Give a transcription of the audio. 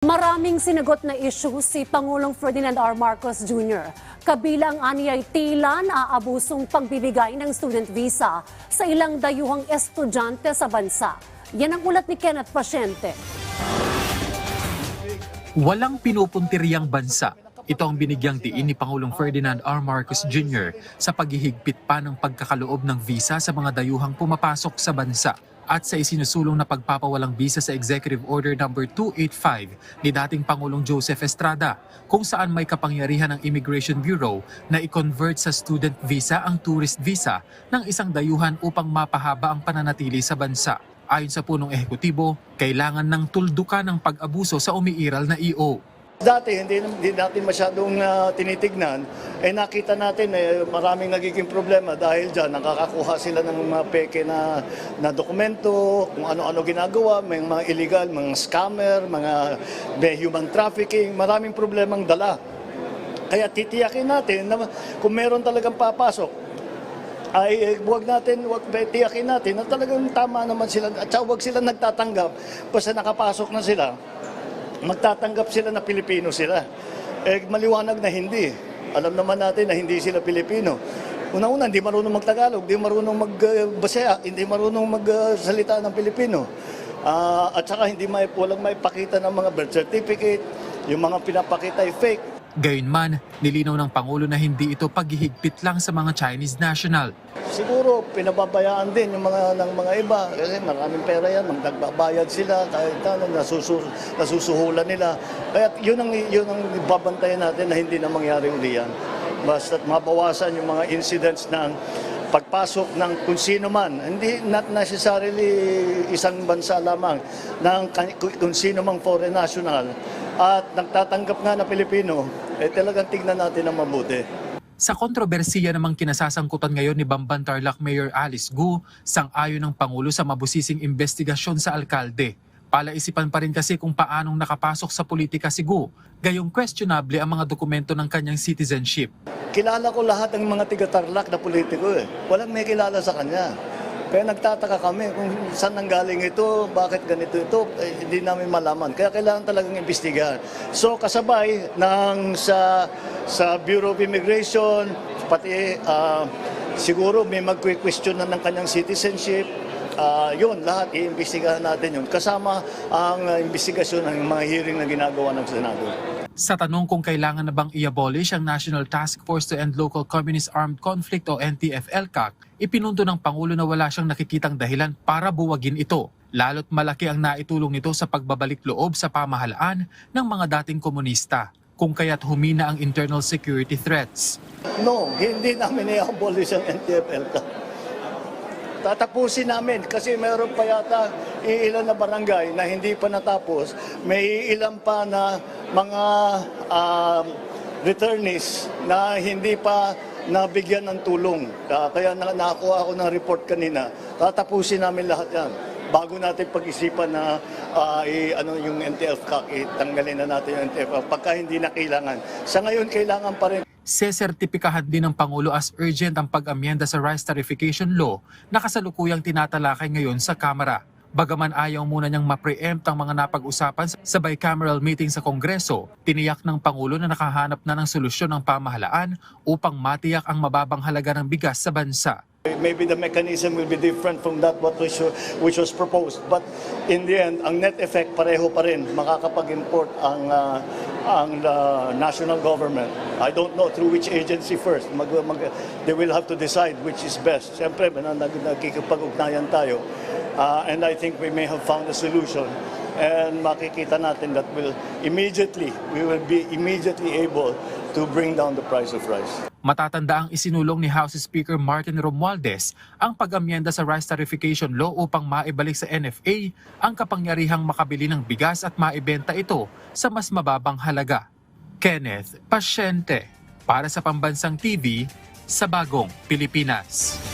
Maraming sinagot na issue si Pangulong Ferdinand R. Marcos Jr. Kabilang aniyay tila na pagbibigay ng student visa sa ilang dayuhang estudyante sa bansa. Yan ang ulat ni Kenneth Pasyente. Walang pinupuntiriyang bansa. Ito ang binigyang diin ni Pangulong Ferdinand R. Marcos Jr. sa paghihigpit pa ng pagkakaloob ng visa sa mga dayuhang pumapasok sa bansa at sa isinusulong na pagpapawalang visa sa Executive Order No. 285 ni dating Pangulong Joseph Estrada kung saan may kapangyarihan ng Immigration Bureau na i-convert sa student visa ang tourist visa ng isang dayuhan upang mapahaba ang pananatili sa bansa. Ayon sa punong ehekutibo, kailangan ng tuldukan ng pag-abuso sa umiiral na EO. Dati hindi, hindi natin masyadong ah, tinitignan, eh nakita natin eh, maraming nagiging problema dahil dyan nakakakuha sila ng mga peke na, na dokumento, kung ano-ano ginagawa, may mga illegal, mga scammer, mga human trafficking, maraming problemang dala. Kaya titiyakin natin na kung meron talagang papasok, ay eh, huwag natin, huwag tiyakin natin na talagang tama naman sila at huwag sila nagtatanggap basta nakapasok na sila magtatanggap sila na Pilipino sila. Eh, maliwanag na hindi. Alam naman natin na hindi sila Pilipino. Una-una, hindi marunong magtagalog, hindi marunong magbasaya, hindi marunong magsalita ng Pilipino. Ah, at saka hindi may, walang may pakita ng mga birth certificate, yung mga pinapakita ay fake. Gayunman, nilinaw ng Pangulo na hindi ito paghihigpit lang sa mga Chinese national. Siguro pinababayaan din yung mga ng mga iba kasi maraming pera yan, nagbabayad sila kahit ano nasusu, nasusuhulan nila. Kaya yun ang yun ang babantayan natin na hindi na mangyari uli yan. Basta mabawasan yung mga incidents ng pagpasok ng kung sino man, hindi not necessarily isang bansa lamang, ng kung sino mang foreign national at nagtatanggap nga na Pilipino, eh talagang tignan natin ang mabuti. Sa kontrobersiya namang kinasasangkutan ngayon ni Bamban Tarlac Mayor Alice Gu, sang-ayon ng Pangulo sa mabusising investigasyon sa alkalde. Palaisipan pa rin kasi kung paanong nakapasok sa politika si Gu, gayong questionable ang mga dokumento ng kanyang citizenship. Kilala ko lahat ng mga tiga-tarlac na politiko eh. Walang may kilala sa kanya. Kaya nagtataka kami kung saan nanggaling ito, bakit ganito ito, eh, hindi namin malaman. Kaya kailangan talagang imbestigahan. So kasabay ng sa sa Bureau of Immigration, pati ah, siguro may magque-question na ng kanyang citizenship, Ah, yun, lahat iimbestigahan natin yun. Kasama ang ah, investigasyon ng mga hearing na ginagawa ng Senado. Sa tanong kung kailangan na bang i-abolish ang National Task Force to End Local Communist Armed Conflict o NTF-ELCAC, ipinundo ng Pangulo na wala siyang nakikitang dahilan para buwagin ito. Lalo't malaki ang naitulong nito sa pagbabalik loob sa pamahalaan ng mga dating komunista, kung kaya't humina ang internal security threats. No, hindi namin i-abolish ang NTFL ka. Tatapusin namin kasi mayroon pa yata iilan na barangay na hindi pa natapos. May ilan pa na mga um, returnees na hindi pa nabigyan ng tulong. Kaya na, nakakuha ako ng report kanina. Tatapusin namin lahat yan. Bago natin pag-isipan na ah, i- ano yung NTF CAC, itanggalin na natin yung NTF pagka hindi na kailangan. Sa ngayon, kailangan pa rin Sesertipikahan din ng Pangulo as urgent ang pag-amyenda sa Rice Tarification Law na kasalukuyang tinatalakay ngayon sa Kamara. Bagaman ayaw muna niyang ma-preempt ang mga napag-usapan sa bicameral meeting sa Kongreso, tiniyak ng Pangulo na nakahanap na ng solusyon ng pamahalaan upang matiyak ang mababang halaga ng bigas sa bansa. Maybe the mechanism will be different from that what which, which was proposed. But in the end, ang net effect pareho pa rin. Makakapag-import ang, ah, ang ah, national government. I don't know through which agency first. Mag, mag- they will have to decide which is best. Siyempre, nag, nagkikipag-ugnayan tayo. Ah, and I think we may have found a solution. And makikita natin that will immediately, we will be immediately able to bring down the price of rice. Matatanda ang isinulong ni House Speaker Martin Romualdez ang pag-amyenda sa Rice Tarification Law upang maibalik sa NFA ang kapangyarihang makabili ng bigas at maibenta ito sa mas mababang halaga. Kenneth Pasyente para sa Pambansang TV sa Bagong Pilipinas.